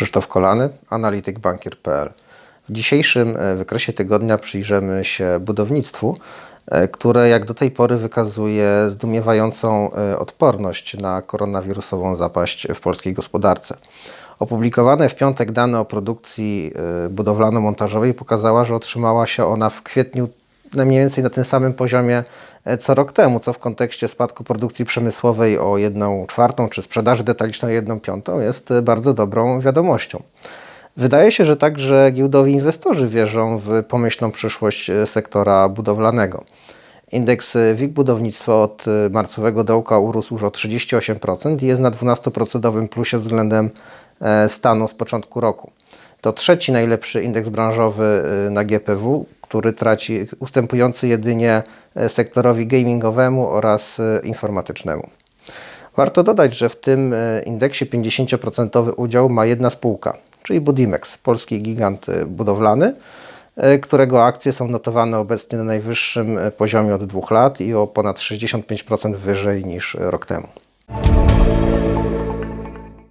Krzysztof Kolany, analityk bankier.pl. W dzisiejszym e, wykresie tygodnia przyjrzymy się budownictwu, e, które jak do tej pory wykazuje zdumiewającą e, odporność na koronawirusową zapaść w polskiej gospodarce. Opublikowane w piątek dane o produkcji budowlano-montażowej pokazała, że otrzymała się ona w kwietniu mniej więcej na tym samym poziomie e, co rok temu, co w kontekście spadku produkcji przemysłowej o 1 czwartą czy sprzedaży detalicznej o 1 piątą jest e, bardzo dobrą wiadomością. Wydaje się, że także giełdowi inwestorzy wierzą w pomyślną przyszłość e, sektora budowlanego. Indeks WIG budownictwa od marcowego dołka urósł już o 38% i jest na 12% plusie względem stanu z początku roku. To trzeci najlepszy indeks branżowy na GPW, który traci, ustępujący jedynie e, sektorowi gamingowemu oraz e, informatycznemu. Warto dodać, że w tym e, indeksie 50% udział ma jedna spółka, czyli Budimex, polski gigant budowlany, którego akcje są notowane obecnie na najwyższym poziomie od dwóch lat i o ponad 65% wyżej niż rok temu.